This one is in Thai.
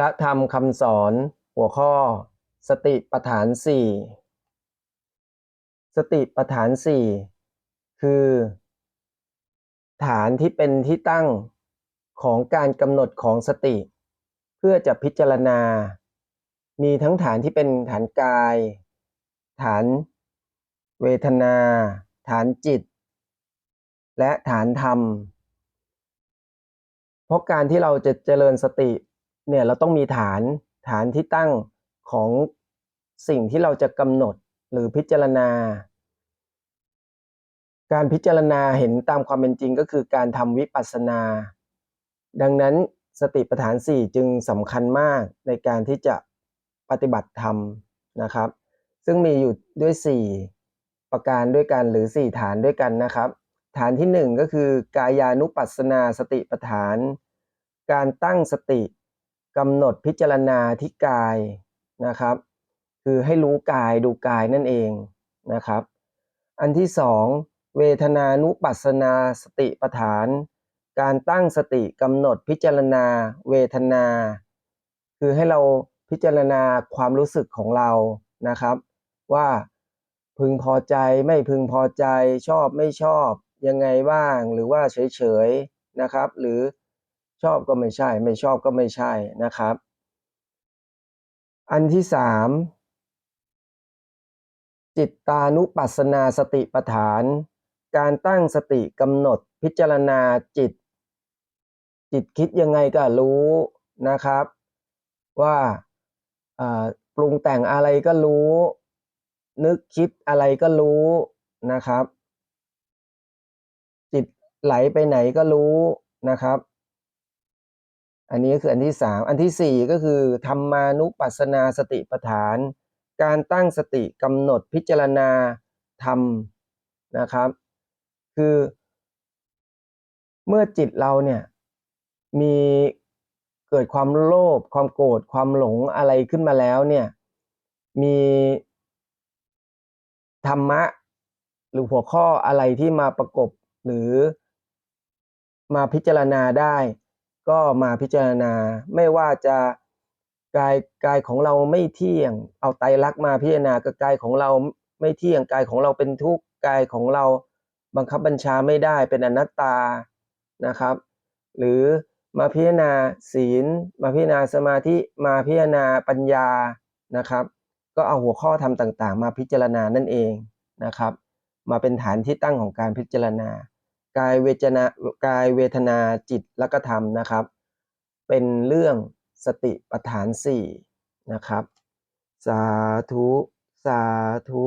พระธรรมคำสอนหัวข้อ สติปัฏฐานสี่สติปัฏฐานสี่คือ ฐานที่เป็นที่ตั้งของการกำหนดของสติ เพื่อจะพิจารณา มีทั้งฐานที่เป็นฐานกาย ฐานเวทนา ฐานจิต และฐานธรรม เพราะการที่เราจะเจริญสติ เนี่ยเราต้องมีฐานฐานที่ตั้งของสิ่งที่เราจะกำหนดหรือพิจารณา การพิจารณาเห็นตามความเป็นจริงก็คือการทำวิปัสสนา ดังนั้นสติปัฏฐานสี่จึงสำคัญมากในการที่จะปฏิบัติธรรมนะครับ ซึ่งมีอยู่ด้วย 4 ประการด้วยกันหรือ 4 ฐานด้วยกันนะครับ ฐานที่ 1 ก็คือกายานุปัสสนาสติปัฏฐาน การตั้งสติ กำหนดพิจารณาที่กายนะครับ คือให้รู้กายดูกายนั่นเองนะครับ อันที่สองเวทนานุปัสสนาสติปัฏฐาน การตั้งสติกำหนดพิจารณาเวทนา คือให้เราพิจารณาความรู้สึกของเรานะครับ ว่าพึงพอใจไม่พึงพอใจชอบไม่ชอบยังไงบ้างหรือว่าเฉยๆนะครับ หรือ ชอบก็ไม่ใช่ ไม่ชอบก็ไม่ใช่นะครับ อันที่สามจิตตานุปัสสนาสติปัฏฐาน การตั้งสติกำหนดพิจารณาจิต จิตคิดยังไงก็รู้นะครับ ว่าปรุงแต่งอะไรก็รู้ นึกคิดอะไรก็รู้นะครับ จิตไหลไปไหนก็รู้นะครับ อันนี้ก็คืออันที่สามอันที่สี่ก็คือธรรมานุปัสสนาสติปัฏฐาน การตั้งสติกำหนดพิจารณาธรรมนะครับ คือ เมื่อจิตเราเนี่ยมีเกิดความโลภความโกรธความหลงอะไรขึ้นมาแล้วเนี่ยมีธรรมะหรือหัวข้ออะไรที่มาประกบหรือมาพิจารณาได้ ก็มาพิจารณาไม่ว่าจะกายกายของเราไม่เที่ยง เอาไตรลักษณ์มาพิจารณาก็กายของเราไม่เที่ยงกายของเราเป็นทุกข์กายของเราบังคับบัญชาไม่ได้เป็นอนัตตานะครับ หรือมาพิจารณาศีล มาพิจารณาสมาธิมาพิจารณาปัญญานะครับ ก็เอาหัวข้อธรรมต่างๆ มาพิจารณานั่นเองนะครับ มาเป็นฐานที่ตั้งของการพิจารณา กายเวทนากายเวทนาจิตและก็ธรรมนะครับ เป็นเรื่องสติปัฏฐานสี่นะครับ สาธุ สาธุ